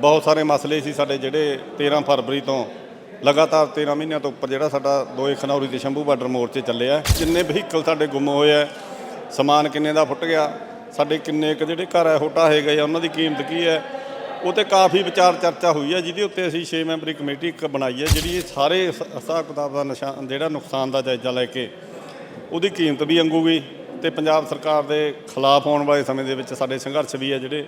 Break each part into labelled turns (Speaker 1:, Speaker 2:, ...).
Speaker 1: ਬਹੁਤ ਸਾਰੇ ਮਸਲੇ ਸੀ ਸਾਡੇ ਜਿਹੜੇ 13 ਫਰਵਰੀ ਤੋਂ, ਲਗਾਤਾਰ 13 ਮਹੀਨਿਆਂ ਤੋਂ ਉੱਪਰ ਜਿਹੜਾ ਸਾਡਾ ਦੋਏ ਖਨੌਰੀ ਤੇ ਸ਼ੰਭੂ ਬਾਰਡਰ ਮੋਰਚੇ ਚੱਲੇ ਆ ਜਿੰਨੇ ਵਹੀਕਲ ਸਾਡੇ ਗੁੰਮ ਹੋਏ ਆ, ਸਮਾਨ ਕਿੰਨੇ ਦਾ ਫੁੱਟ ਗਿਆ, ਸਾਡੇ ਕਿੰਨੇ ਕੁ ਜਿਹੜੇ ਘਰ ਹੈ ਹੋਟਾ ਢਾਹੇ ਗਏ ਆ, ਉਹਨਾਂ ਦੀ ਕੀਮਤ ਕੀ ਹੈ ਉਹ ਤੇ ਕਾਫੀ ਵਿਚਾਰ ਚਰਚਾ ਹੋਈ ਹੈ ਜਿਹਦੇ ਉੱਤੇ ਅਸੀਂ 6 ਮੈਂਬਰੀ ਕਮੇਟੀ ਇੱਕ ਬਣਾਈ ਹੈ ਜਿਹੜੀ ਇਹ ਸਾਰੇ ਹਿਸਾਬ ਕਿਤਾਬ ਦਾ ਨਿਸ਼ਾਨ ਜਿਹੜਾ ਨੁਕਸਾਨ ਦਾ ਜਾਇਜ਼ਾ ਲੈ ਕੇ ਉਹਦੀ ਕੀਮਤ ਵੀ ਅੰਗੂਗੀ ਤੇ ਪੰਜਾਬ ਸਰਕਾਰ ਦੇ ਖਿਲਾਫ ਆਉਣ ਵਾਲੇ ਸਮੇਂ ਦੇ ਵਿੱਚ ਸਾਡੇ ਸੰਘਰਸ਼ ਵੀ ਹੈ ਜਿਹੜੇ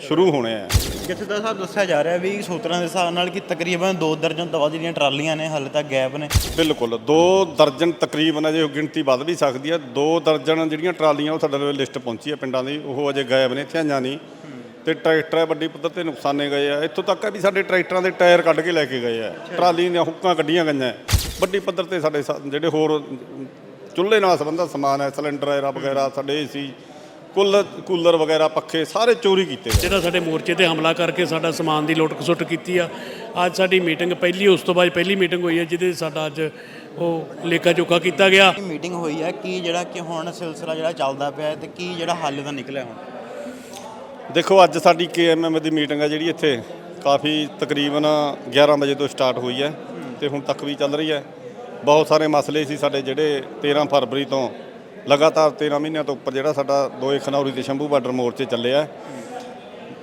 Speaker 1: ਸ਼ੁਰੂ ਹੋਣੇ ਆ।
Speaker 2: ਜਥੇਦਾਰ ਸਾਹਿਬ ਦੱਸਿਆ ਜਾ ਰਿਹਾ ਵੀ ਸੂਤਰਾਂ ਦੇ ਹਿਸਾਬ ਨਾਲ ਕਿ ਤਕਰੀਬਨ 2 ਦਰਜਨ ਵੱਧ ਜਿਹੜੀਆਂ ਟਰਾਲੀਆਂ ਨੇ ਹਾਲੇ ਤੱਕ ਗੈਪ ਨੇ।
Speaker 1: ਬਿਲਕੁਲ ਦੋ ਦਰਜਨ ਤਕਰੀਬਨ ਅਜੇ ਗਿਣਤੀ ਵੱਧ ਵੀ ਸਕਦੀ ਹੈ ਦੋ ਦਰਜਨ ਜਿਹੜੀਆਂ ਟਰਾਲੀਆਂ ਉਹ ਸਾਡੇ ਕੋਲ ਲਿਸਟ ਪਹੁੰਚੀ ਹੈ ਪਿੰਡਾਂ ਦੀ ਉਹ ਅਜੇ ਗਾਇਬ ਨੇ ਥਿਆਈਆਂ ਨਹੀਂ। ਤੇ ਟਰੈਕਟਰ ਹੈ ਵੱਡੀ ਪੱਧਰ ਤੇ ਨੁਕਸਾਨੇ ਗਏ ਆ। ਇੱਥੋਂ ਤੱਕ ਹੈ ਵੀ ਸਾਡੇ ਟਰੈਕਟਰਾਂ ਦੇ ਟਾਇਰ ਕੱਢ ਕੇ ਲੈ ਕੇ ਗਏ ਆ। ਟਰਾਲੀ ਦੀਆਂ ਹੁੱਕਾਂ ਕੱਢੀਆਂ ਗਈਆਂ। ਵੱਡੀ ਪੱਧਰ ਤੇ ਸਾਡੇ ਸਾ- ਜਿਹੜੇ ਹੋਰ ਚੁੱਲ੍ਹੇ ਨਾਲ ਸੰਬੰਧਿਤ ਸਮਾਨ ਹੈ ਸਿਲੰਡਰ ਹੈ ਵਗੈਰਾ ਸਾਡੇ ਏਸੀ ਕੁੱਲ ਕੂਲਰ ਵਗੈਰਾ ਪੱਖੇ ਸਾਰੇ ਚੋਰੀ ਕੀਤੇ ਗਏ।
Speaker 3: ਜਿਹੜਾ ਸਾਡੇ ਮੋਰਚੇ ਤੇ ਹਮਲਾ ਕਰਕੇ ਸਾਡਾ ਸਮਾਨ ਦੀ ਲੁੱਟ ਖਸੁੱਟ ਕੀਤੀ ਆ ਅੱਜ ਸਾਡੀ ਮੀਟਿੰਗ ਪਹਿਲੀ ਉਸ ਤੋਂ ਬਾਅਦ ਪਹਿਲੀ ਮੀਟਿੰਗ ਹੋਈ ਹੈ ਜਿਹਦੇ 'ਚ ਸਾਡਾ ਅੱਜ ਉਹ ਲੇਖਾ ਜੋਖਾ ਕੀਤਾ ਗਿਆ।
Speaker 2: ਮੀਟਿੰਗ ਹੋਈ ਹੈ? ਕੀ ਜਿਹੜਾ ਕਿ ਹੁਣ ਸਿਲਸਿਲਾ ਜਿਹੜਾ ਚੱਲਦਾ ਪਿਆ ਹੈ ਤੇ ਕੀ ਜਿਹੜਾ ਹੱਲ ਦਾ ਨਿਕਲਿਆ ਹੁਣ?
Speaker 1: ਦੇਖੋ ਅੱਜ ਸਾਡੀ ਕੇਐਮਐਮ ਦੀ ਮੀਟਿੰਗ ਹੈ ਜਿਹੜੀ ਇੱਥੇ ਕਾਫੀ ਤਕਰੀਬਨ 11 ਵਜੇ ਤੋਂ ਸਟਾਰਟ ਹੋਈ ਹੈ ਤੇ ਹੁਣ ਤੱਕ ਵੀ ਚੱਲ ਰਹੀ ਹੈ। ਬਹੁਤ ਸਾਰੇ ਮਸਲੇ ਸੀ ਸਾਡੇ ਜਿਹੜੇ 13 ਫਰਵਰੀ ਤੋਂ ਲਗਾਤਾਰ 13 ਮਹੀਨਿਆਂ ਤੋਂ ਉੱਪਰ ਜਿਹੜਾ ਸਾਡਾ ਦੋਏ ਖਨੌਰੀ ਤੇ ਸ਼ੰਭੂ ਬਾਰਡਰ ਮੋਰਚੇ ਚੱਲਿਆ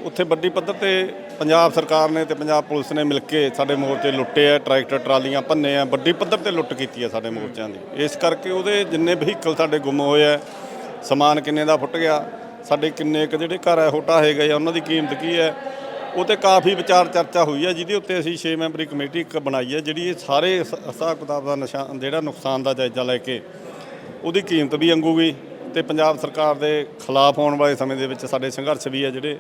Speaker 1: ਉੱਥੇ ਵੱਡੀ ਪੱਧਰ ਤੇ ਪੰਜਾਬ ਸਰਕਾਰ ਨੇ ਤੇ ਪੰਜਾਬ ਪੁਲਿਸ ਨੇ ਮਿਲ ਕੇ ਸਾਡੇ ਮੋਰਚੇ ਲੁੱਟੇ ਆ, ਟਰੈਕਟਰ, ਟਰਾਲੀਆਂ ਭੰਨੇ ਆ, ਵੱਡੀ ਪੱਧਰ ਤੇ ਲੁੱਟ ਕੀਤੀ ਆ ਸਾਡੇ ਮੋਰਚਿਆਂ ਦੀ। ਇਸ ਕਰਕੇ ਉਹਦੇ ਜਿੰਨੇ ਵਹੀਕਲ ਸਾਡੇ ਗੁੰਮ ਹੋਏ ਆ, ਸਮਾਨ ਕਿੰਨੇ ਦਾ ਫੁੱਟ ਗਿਆ, ਸਾਡੇ ਕਿੰਨੇ ਕੁ ਜਿਹੜੇ ਘਰ ਹੈ ਹੋਟਾ ਢਾਹੇ ਗਏ ਆ, ਉਹਨਾਂ ਦੀ ਕੀਮਤ ਕੀ ਹੈ ਉਹ ਤੇ ਕਾਫੀ ਵਿਚਾਰ ਚਰਚਾ ਹੋਈ ਹੈ ਜਿਹਦੇ ਉੱਤੇ ਅਸੀਂ 6 ਮੈਂਬਰੀ ਕਮੇਟੀ ਇੱਕ ਬਣਾਈ ਹੈ ਜਿਹੜੀ ਇਹ ਸਾਰੇ ਹਿਸਾਬ ਕਿਤਾਬ ਦਾ ਨਿਸ਼ਾਨ, ਜਿਹੜਾ ਨੁਕਸਾਨ ਦਾ ਜਾਇਜ਼ਾ ਲੈ ਕੇ ਉਹਦੀ ਕੀਮਤ ਵੀ ਅੰਗੂਗੀ ਤੇ ਪੰਜਾਬ ਸਰਕਾਰ ਦੇ ਖਿਲਾਫ ਆਉਣ ਵਾਲੇ ਸਮੇਂ ਦੇ ਵਿੱਚ ਸਾਡੇ ਸੰਘਰਸ਼ ਵੀ ਹੈ ਜਿਹੜੇ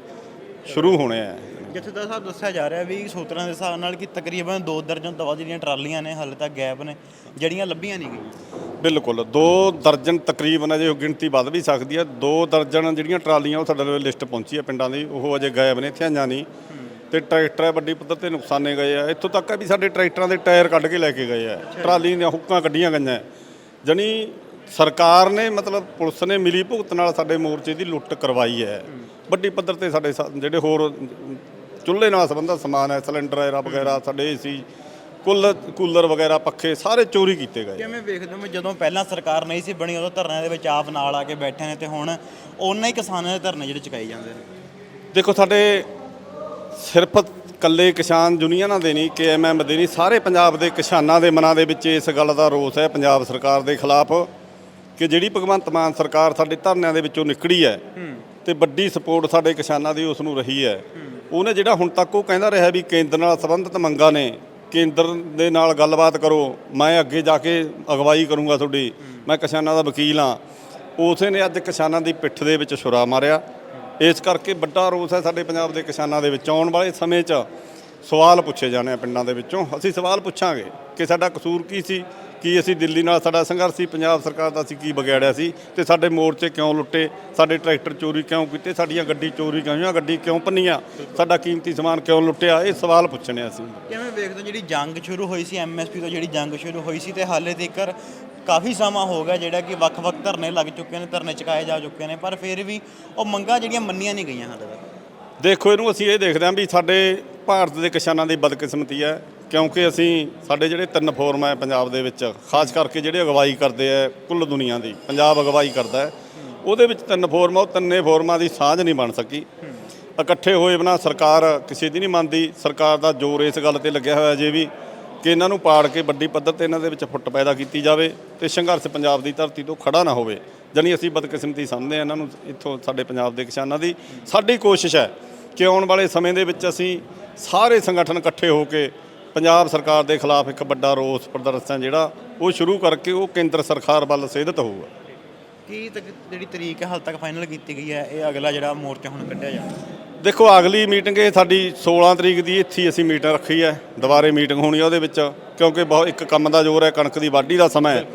Speaker 1: ਸ਼ੁਰੂ ਹੋਣੇ ਆ।
Speaker 2: ਜਥੇਦਾਰ ਸਾਹਿਬ ਦੱਸਿਆ ਜਾ ਰਿਹਾ ਵੀ ਸੂਤਰਾਂ ਦੇ ਹਿਸਾਬ ਨਾਲ ਕਿ ਤਕਰੀਬਨ 2 ਦਰਜਨ ਤੋਂ ਵੱਧ ਜਿਹੜੀਆਂ ਟਰਾਲੀਆਂ ਨੇ ਹਾਲੇ ਤੱਕ ਗੈਪ ਨੇ ਜਿਹੜੀਆਂ ਲੱਭੀਆਂ ਨਹੀਂ ਗਈਆਂ।
Speaker 1: ਬਿਲਕੁਲ ਦੋ ਦਰਜਨ ਤਕਰੀਬਨ ਅਜੇ ਉਹ ਗਿਣਤੀ ਵੱਧ ਵੀ ਸਕਦੀ ਹੈ ਦੋ ਦਰਜਨ ਜਿਹੜੀਆਂ ਟਰਾਲੀਆਂ ਉਹ ਸਾਡੇ ਕੋਲ ਲਿਸਟ ਪਹੁੰਚੀ ਹੈ ਪਿੰਡਾਂ ਦੀ ਉਹ ਅਜੇ ਗਾਇਬ ਨੇ ਥਿਆਈਆਂ ਨਹੀਂ। ਤੇ ਟਰੈਕਟਰ ਵੱਡੀ ਪੱਧਰ ਤੇ ਨੁਕਸਾਨੇ ਗਏ ਆ। ਇੱਥੋਂ ਤੱਕ ਹੈ ਵੀ ਸਾਡੇ ਟਰੈਕਟਰਾਂ ਦੇ ਟਾਇਰ ਕੱਢ ਕੇ ਲੈ ਕੇ ਗਏ ਆ। ਟਰਾਲੀ ਦੀਆਂ ਹੁੱਕਾਂ ਕੱਢੀਆਂ ਗਈਆਂ। ਜਣੀ ਸਰਕਾਰ ਨੇ ਮਤਲਬ ਪੁਲਿਸ ਨੇ ਮਿਲੀ ਭੁਗਤ ਨਾਲ ਸਾਡੇ ਮੋਰਚੇ ਦੀ ਲੁੱਟ ਕਰਵਾਈ ਹੈ। ਵੱਡੀ ਪੱਧਰ ਤੇ ਸਾਡੇ ਸਾ- ਜਿਹੜੇ ਹੋਰ ਚੁੱਲ੍ਹੇ ਨਾਲ ਸੰਬੰਧਿਤ ਸਮਾਨ ਹੈ ਸਿਲੰਡਰ ਹੈ ਵਗੈਰਾ ਸਾਡੇ ਏਸੀ ਕੁੱਲ ਕੂਲਰ ਵਗੈਰਾ ਪੱਖੇ ਸਾਰੇ ਚੋਰੀ ਕੀਤੇ ਗਏ।
Speaker 2: ਕਿਵੇਂ ਵੇਖਦੇ ਹੋ ਵੀ ਜਦੋਂ ਪਹਿਲਾਂ ਸਰਕਾਰ ਨਹੀਂ ਸੀ ਬਣੀ ਉਦੋਂ ਧਰਨਿਆਂ ਦੇ ਵਿੱਚ ਆਪ ਨਾਲ ਆ ਕੇ ਬੈਠੇ ਨੇ ਤੇ ਹੁਣ ਉਹਨਾਂ ਹੀ ਕਿਸਾਨਾਂ ਦੇ ਧਰਨੇ ਜਿਹੜੇ ਚੁਕਾਈ ਜਾਂਦੇ ਨੇ?
Speaker 1: ਦੇਖੋ ਸਾਡੇ ਸਿਰਫ ਕੱਲੇ ਕਿਸਾਨ ਯੂਨੀਅਨਾਂ ਦੇ ਨਹੀਂ ਕੇਐਮਐਮ ਦੇ ਨਹੀਂ ਸਾਰੇ ਪੰਜਾਬ ਦੇ ਕਿਸਾਨਾਂ ਦੇ ਮਨਾਂ ਦੇ ਵਿੱਚ ਇਸ ਗੱਲ ਦਾ ਰੋਸ ਹੈ ਪੰਜਾਬ ਸਰਕਾਰ ਦੇ ਖਿਲਾਫ। ਕਿ ਜਿਹੜੀ ਭਗਵੰਤ ਮਾਨ ਸਰਕਾਰ ਸਾਡੇ ਧਰਨਿਆਂ ਦੇ ਵਿੱਚੋਂ ਨਿਕੜੀ ਹੈ ਤੇ ਵੱਡੀ ਸਪੋਰਟ ਸਾਡੇ ਕਿਸਾਨਾਂ ਦੀ ਉਸ ਨੂੰ ਰਹੀ ਹੈ। ਉਹਨੇ ਜਿਹੜਾ ਹੁਣ ਤੱਕ ਉਹ ਕਹਿੰਦਾ ਰਿਹਾ ਵੀ ਕੇਂਦਰ ਨਾਲ ਸੰਬੰਧਿਤ ਮੰਗਾਂ ਨੇ ਕੇਂਦਰ ਦੇ ਨਾਲ ਗੱਲਬਾਤ ਕਰੋ ਮੈਂ ਅੱਗੇ ਜਾ ਕੇ ਅਗਵਾਈ ਕਰੂੰਗਾ ਤੁਹਾਡੀ ਮੈਂ ਕਿਸਾਨਾਂ ਦਾ ਵਕੀਲ ਹਾਂ। ਉਸੇ ਨੇ ਅੱਜ ਕਿਸਾਨਾਂ ਦੀ ਪਿੱਠ ਦੇ ਵਿੱਚ ਛੁਰਾ ਮਾਰਿਆ। ਇਸ ਕਰਕੇ ਵੱਡਾ ਰੋਸ ਹੈ ਸਾਡੇ ਪੰਜਾਬ ਦੇ ਕਿਸਾਨਾਂ ਦੇ ਵਿੱਚ। ਆਉਣ ਵਾਲੇ ਸਮੇਂ 'ਚ ਸਵਾਲ ਪੁੱਛੇ ਜਾਣੇ ਆ ਪਿੰਡਾਂ ਦੇ ਵਿੱਚੋਂ। ਅਸੀਂ ਸਵਾਲ ਪੁੱਛਾਂਗੇ ਕਿ ਸਾਡਾ ਕਸੂਰ ਕੀ ਸੀ? ਕੀ ਅਸੀਂ ਦਿੱਲੀ ਨਾਲ ਸਾਡਾ ਸੰਘਰਸ਼ ਸੀ? ਪੰਜਾਬ ਸਰਕਾਰ ਦਾ ਅਸੀਂ ਕੀ ਵਿਗਾੜਿਆ ਸੀ? ਤੇ ਸਾਡੇ ਮੋਰਚੇ ਕਿਉਂ ਲੁੱਟੇ? ਸਾਡੇ ਟਰੈਕਟਰ ਚੋਰੀ ਕਿਉਂ ਕੀਤੇ? ਸਾਡੀਆਂ ਗੱਡੀ ਚੋਰੀ ਕਿਉਂ ਹੋਈਆਂ? ਗੱਡੀ ਕਿਉਂ ਭੰਨੀਆਂ? ਸਾਡਾ ਕੀਮਤੀ ਸਮਾਨ ਕਿਉਂ ਲੁੱਟਿਆ? ਇਹ ਸਵਾਲ ਪੁੱਛਣੇ ਅਸੀਂ।
Speaker 2: ਕਿਵੇਂ ਵੇਖਦੇ ਹੋ ਜਿਹੜੀ ਜੰਗ ਸ਼ੁਰੂ ਹੋਈ ਸੀ? ਐਮਐਸਪੀ ਤੋਂ ਜਿਹੜੀ ਜੰਗ ਸ਼ੁਰੂ ਹੋਈ ਸੀ ਤੇ ਹਾਲੇ ਤੱਕ ਕਾਫੀ ਸਮਾਂ ਹੋ ਗਿਆ ਜਿਹੜਾ ਕਿ ਵੱਖ-ਵੱਖ ਧਰਨੇ ਲੱਗ ਚੁੱਕੇ ਨੇ ਧਰਨੇ ਚੁਕਾਏ ਜਾ ਚੁੱਕੇ ਨੇ ਪਰ ਫਿਰ ਵੀ ਉਹ ਮੰਗਾਂ ਜਿਹੜੀਆਂ ਮੰਨੀਆਂ ਨਹੀਂ ਗਈਆਂ ਹਾਲੇ ਤੱਕ।
Speaker 1: ਦੇਖੋ ਇਹਨੂੰ ਅਸੀਂ ਇਹ ਦੇਖਦੇ ਹਾਂ ਵੀ ਸਾਡੇ ਭਾਰਤ ਦੇ ਕਿਸਾਨਾਂ ਦੀ ਬਦਕਿਸਮਤੀ ਹੈ, ਕਿਉਂਕਿ ਅਸੀਂ ਸਾਡੇ ਜਿਹੜੇ ਤਿੰਨ ਫੋਰਮ ਹੈ ਪੰਜਾਬ ਦੇ ਵਿੱਚ, ਖਾਸ ਕਰਕੇ ਜਿਹੜੇ ਅਗਵਾਈ ਕਰਦੇ ਆ ਕੁੱਲ ਦੁਨੀਆ ਦੀ, ਪੰਜਾਬ ਅਗਵਾਈ ਕਰਦਾ ਹੈ, ਉਹਦੇ ਵਿੱਚ ਤਿੰਨ ਫੋਰਮ ਉਹ ਤਿੰਨੇ ਫੋਰਮਾਂ ਦੀ ਸਾਂਝ ਨਹੀਂ ਬਣ ਸਕੀ। ਇਕੱਠੇ ਹੋਏ ਬਿਨਾਂ ਸਰਕਾਰ ਕਿਸੇ ਦੀ ਨਹੀਂ ਮੰਨਦੀ, ਸਰਕਾਰ ਦਾ ਜ਼ੋਰ ਇਸ ਗੱਲ ਤੇ ਲੱਗਿਆ ਹੋਇਆ ਜੇ ਵੀ ਕਿ ਇਹਨਾਂ ਨੂੰ ਪਾੜ ਕੇ ਵੱਡੀ ਪੱਧਰ ਤੇ ਇਹਨਾਂ ਦੇ ਵਿੱਚ ਫੁੱਟ ਪੈਦਾ ਕੀਤੀ ਜਾਵੇ ਤੇ ਸੰਘਰਸ਼ ਪੰਜਾਬ ਦੀ ਧਰਤੀ ਤੋਂ ਖੜਾ ਨਾ ਹੋਵੇ, ਜਾਣੀ ਅਸੀਂ ਬਦਕਿਸਮਤੀ ਸਮਝਦੇ ਹਾਂ ਇਹਨਾਂ ਨੂੰ ਇੱਥੋਂ ਸਾਡੇ ਪੰਜਾਬ ਦੇ ਕਿਸਾਨਾਂ ਦੀ। ਸਾਡੀ ਕੋਸ਼ਿਸ਼ ਹੈ ਕਿ ਆਉਣ ਵਾਲੇ ਸਮੇਂ ਦੇ ਵਿੱਚ ਅਸੀਂ ਸਾਰੇ ਸੰਗਠਨ ਇਕੱਠੇ ਹੋ ਕੇ ਪੰਜਾਬ ਸਰਕਾਰ ਦੇ ਖਿਲਾਫ ਇੱਕ ਵੱਡਾ ਰੋਸ ਪ੍ਰਦਰਸ਼ਨ ਜਿਹੜਾ ਉਹ ਸ਼ੁਰੂ ਕਰਕੇ ਉਹ ਕੇਂਦਰ ਸਰਕਾਰ ਵੱਲ ਸੇਧਤ ਹੋਊਗਾ।
Speaker 2: ਕੀ ਤੱਕ ਜਿਹੜੀ ਤਰੀਕ ਹੈ ਹਾਲ ਤੱਕ ਫਾਈਨਲ ਕੀਤੀ ਗਈ ਹੈ? ਇਹ ਅਗਲਾ ਜਿਹੜਾ ਮੋਰਚਾ ਹੁਣ ਕੱਢਿਆ ਜਾਣਾ।
Speaker 1: ਦੇਖੋ ਅਗਲੀ ਮੀਟਿੰਗ ਇਹ ਸਾਡੀ 16 ਤਰੀਕ ਦੀ ਇੱਥੇ ਅਸੀਂ ਮੀਟਿੰਗ ਰੱਖੀ ਹੈ ਦੁਬਾਰੇ ਮੀਟਿੰਗ ਹੋਣੀ ਹੈ ਉਹਦੇ ਵਿੱਚ ਕਿਉਂਕਿ ਬਹੁਤ ਇੱਕ ਕੰਮ ਦਾ ਜ਼ੋਰ ਹੈ ਕਣਕ ਦੀ ਵਾਢੀ ਦਾ ਸਮਾਂ ਹੈ।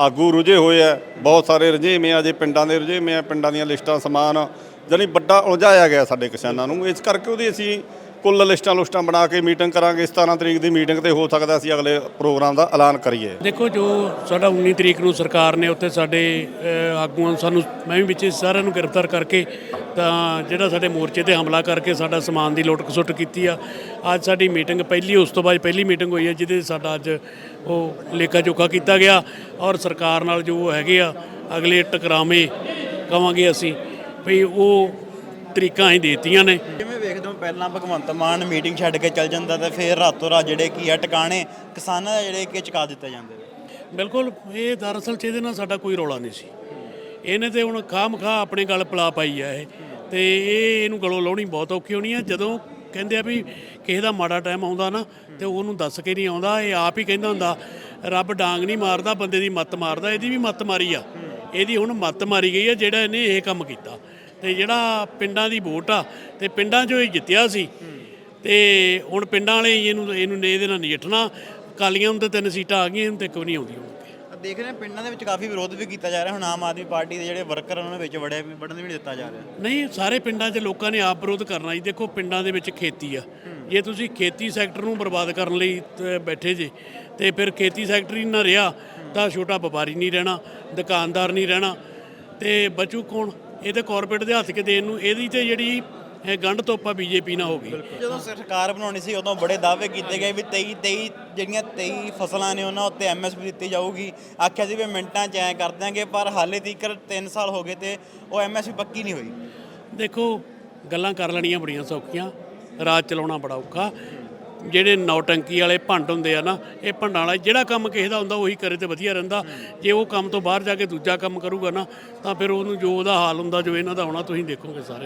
Speaker 1: ਆਗੂ ਰੁਝੇ ਹੋਏ ਆ ਬਹੁਤ ਸਾਰੇ ਰੁਝੇਵੇਂ ਆ ਜੇ ਪਿੰਡਾਂ ਦੇ ਰੁਝੇਵੇਂ ਆ ਪਿੰਡਾਂ ਦੀਆਂ ਲਿਸਟਾਂ ਸਮਾਨ ਜਾਣੀ ਵੱਡਾ ਉਲਝਾਇਆ ਗਿਆ ਸਾਡੇ ਕਿਸਾਨਾਂ ਨੂੰ। ਇਸ ਕਰਕੇ ਉਹਦੀ ਅਸੀਂ ਕੁੱਲ ਲਿਸਟਾਂ ਲੁਸਟਾਂ ਬਣਾ ਕੇ ਮੀਟਿੰਗ ਕਰਾਂਗੇ 17 ਤਰੀਕ ਦੀ ਮੀਟਿੰਗ ਤੇ ਹੋ ਸਕਦਾ ਅਸੀਂ ਅਗਲੇ ਪ੍ਰੋਗਰਾਮ ਦਾ ਐਲਾਨ ਕਰੀਏ।
Speaker 3: ਦੇਖੋ, ਜੋ ਸਾਡਾ 19 ਤਰੀਕ ਨੂੰ ਸਰਕਾਰ ਨੇ ਉੱਥੇ ਸਾਡੇ ਆਗੂਆਂ ਨੂੰ ਸਾਨੂੰ, ਮੈਂ ਵੀ ਵਿੱਚ ਸਾਰਿਆਂ ਨੂੰ ਗ੍ਰਿਫਤਾਰ ਕਰਕੇ ਤਾਂ ਜਿਹੜਾ ਸਾਡੇ ਮੋਰਚੇ ਤੇ ਹਮਲਾ ਕਰਕੇ ਸਾਡਾ ਸਮਾਨ ਦੀ ਲੁੱਟ ਖਸੁੱਟ ਕੀਤੀ ਆ। ਅੱਜ ਸਾਡੀ ਮੀਟਿੰਗ ਪਹਿਲੀ, ਉਸ ਤੋਂ ਬਾਅਦ ਪਹਿਲੀ ਮੀਟਿੰਗ ਹੋਈ ਹੈ, ਜਿਹਦੇ 'ਚ ਸਾਡਾ ਅੱਜ ਉਹ ਲੇਖਾ ਜੋਖਾ ਕੀਤਾ ਗਿਆ ਔਰ ਸਰਕਾਰ ਨਾਲ ਜੋ ਹੈਗੇ ਆ, ਅਗਲੇ ਟਕਰਾਵੇਂ ਕਵਾਂਗੇ ਅਸੀਂ ਵੀ ਉਹ ਤਰੀਕਾਂ ਅਸੀਂ ਦੇਤੀਆਂ ਨੇ।
Speaker 2: ਕਿਵੇਂ ਵੇਖਦੇ ਹੋ ਪਹਿਲਾਂ ਭਗਵੰਤ ਮਾਨ ਮੀਟਿੰਗ ਛੱਡ ਕੇ ਚੱਲ ਜਾਂਦਾ ਤੇ ਫਿਰ ਰਾਤੋਂ ਰਾਤ ਜਿਹੜੇ ਕੀ ਆ ਟਿਕਾਣੇ ਕਿਸਾਨਾਂ ਦੇ ਜਿਹੜੇ ਕਿ ਚੁਕਾ ਦਿੱਤੇ ਜਾਂਦੇ ਨੇ।
Speaker 3: ਬਿਲਕੁਲ ਇਹ ਦਰਅਸਲ 'ਚ ਇਹਦੇ ਨਾਲ ਸਾਡਾ ਕੋਈ ਰੌਲਾ ਨਹੀਂ ਸੀ। ਇਹਨੇ ਤੇ ਹੁਣ ਖਾਮ ਖਾ ਆਪਣੇ ਗੱਲ ਪਲਾ ਪਾਈ ਆ ਇਹ। ਤੇ ਇਹ ਇਹਨੂੰ ਗਲੋਂ ਲਾਉਣੀ ਬਹੁਤ ਔਖੀ ਹੋਣੀ ਆ। ਜਦੋਂ ਕਹਿੰਦੇ ਆ ਵੀ ਕਿਸੇ ਦਾ ਮਾੜਾ ਟਾਈਮ ਆਉਂਦਾ ਨਾ ਤੇ ਉਹਨੂੰ ਦੱਸ ਕੇ ਨਹੀਂ ਆਉਂਦਾ। ਇਹ ਆਪ ਹੀ ਕਹਿੰਦਾ ਹੁੰਦਾ ਰੱਬ ਡਾਂਗ ਨਹੀਂ ਮਾਰਦਾ ਬੰਦੇ ਦੀ ਮੱਤ ਮਾਰਦਾ। ਇਹਦੀ ਵੀ ਮੱਤ ਮਾਰੀ ਆ। ਇਹਦੀ ਹੁਣ ਮੱਤ ਮਾਰੀ ਗਈ ਆ ਜਿਹੜਾ ਇਹਨੇ ਇਹ ਕੰਮ ਕੀਤਾ। ਤੇ ਜਿਹੜਾ ਪਿੰਡਾਂ ਦੀ ਵੋਟ ਆ ਤੇ ਪਿੰਡਾਂ 'ਚੋਂ ਇਹ ਜਿੱਤਿਆ ਸੀ। ਤੇ ਹੁਣ ਪਿੰਡਾਂ ਵਾਲੇ ਹੀ ਇਹਨੂੰ ਇਹਨੂੰ ਇਹਦੇ ਨਾਲ ਨਜਿੱਠਣਾ ਕਾਲੀਆਂ ਨੂੰ ਤੇ ਤਿੰਨ ਸੀਟਾਂ ਆ ਗਈਆਂ ਇਹਨੂੰ ਤੇ ਇੱਕ ਵੀ ਨਹੀਂ ਆਉਂਦੀ ਹੁਣ।
Speaker 2: ਦੇਖ ਰਹੇ ਹਾਂ ਪਿੰਡਾਂ ਦੇ ਵਿੱਚ ਕਾਫੀ ਵਿਰੋਧ ਵੀ ਕੀਤਾ ਜਾ ਰਿਹਾ ਹੁਣ ਆਮ ਆਦਮੀ ਪਾਰਟੀ ਦੇ ਜਿਹੜੇ ਵਰਕਰ ਉਹਨਾਂ ਵਿੱਚ ਵੜੇ ਵੀ ਵੜਨ ਵੀ ਨਹੀਂ ਦਿੱਤਾ ਜਾ ਰਿਹਾ।
Speaker 3: ਨਹੀਂ ਸਾਰੇ ਪਿੰਡਾਂ 'ਚ ਲੋਕਾਂ ਨੇ ਆਪ ਵਿਰੋਧ ਕਰਨਾ ਜੀ ਦੇਖੋ ਪਿੰਡਾਂ ਦੇ ਵਿੱਚ ਖੇਤੀ ਆ। ਜੇ ਤੁਸੀਂ ਖੇਤੀ ਸੈਕਟਰ ਨੂੰ ਬਰਬਾਦ ਕਰਨ ਲਈ ਤੇ ਬੈਠੇ ਜੇ ਤੇ ਫਿਰ ਖੇਤੀ ਸੈਕਟਰ ਹੀ ਨਾ ਰਿਹਾ ਤਾਂ ਛੋਟਾ ਵਪਾਰੀ ਨਹੀਂ ਰਹਿਣਾ ਦੁਕਾਨਦਾਰ ਨਹੀਂ ਰਹਿਣਾ ਤੇ ਬਚੂ ਕੌਣ? ਇਹ ਤੇ ਕਾਰਪੋਰੇਟ ਦੇ ਹੱਥ ਕੇ ਦੇਣ ਨੂੰ ਇਹਦੀ ਤੇ ਜਿਹੜੀ ਇਹ ਗੰਢ ਤੋਪਾ ਬੀਜੇਪੀ ਨਾਲ ਹੋ ਗਈ।
Speaker 2: ਜਦੋਂ ਸਰਕਾਰ ਬਣਾਉਣੀ ਸੀ ਉਦੋਂ ਬੜੇ ਦਾਅਵੇ ਕੀਤੇ ਗਏ ਵੀ 23 23 ਜਿਹੜੀਆਂ 23 ਫਸਲਾਂ ਨੇ ਉਹਨਾਂ ਉੱਤੇ ਐਮਐਸਪੀ ਦਿੱਤੀ ਜਾਊਗੀ। ਆਖਿਆ ਸੀ ਵੀ ਮਿੰਟਾਂ 'ਚ ਐ ਕਰ ਦਿਆਂਗੇ ਪਰ ਹਾਲੇ ਤੀਕ 3 ਸਾਲ ਹੋ ਗਏ ਤੇ ਉਹ ਐਮਐਸਪੀ ਪੱਕੀ ਨਹੀਂ ਹੋਈ।
Speaker 3: ਦੇਖੋ ਗੱਲਾਂ ਕਰ ਲੈਣੀਆਂ ਬੜੀਆਂ ਸੌਖੀਆਂ। ਰਾਜ ਚਲਾਉਣਾ ਬੜਾ ਔਖਾ। ਜਿਹੜੇ ਨੌਟੰਕੀ ਵਾਲੇ ਭੰਡ ਹੁੰਦੇ ਆ ਨਾ, ਇਹ ਭੰਡਾਂ ਵਾਲਾ, ਜਿਹੜਾ ਕੰਮ ਕਿਸੇ ਦਾ ਹੁੰਦਾ ਉਹੀ ਕਰੇ ਤੇ ਵਧੀਆ ਰਹਿੰਦਾ। ਜੇ ਉਹ ਕੰਮ ਤੋਂ ਬਾਹਰ ਜਾ ਕੇ ਦੂਜਾ ਕੰਮ ਕਰੂਗਾ ਨਾ, ਤਾਂ ਫਿਰ ਉਹਨੂੰ ਜੋ ਉਹਦਾ ਹਾਲ ਹੁੰਦਾ, ਜੋ ਇਹਨਾਂ ਦਾ ਹੋਣਾ, ਤੁਸੀਂ ਦੇਖੋਗੇ ਸਾਰੇ।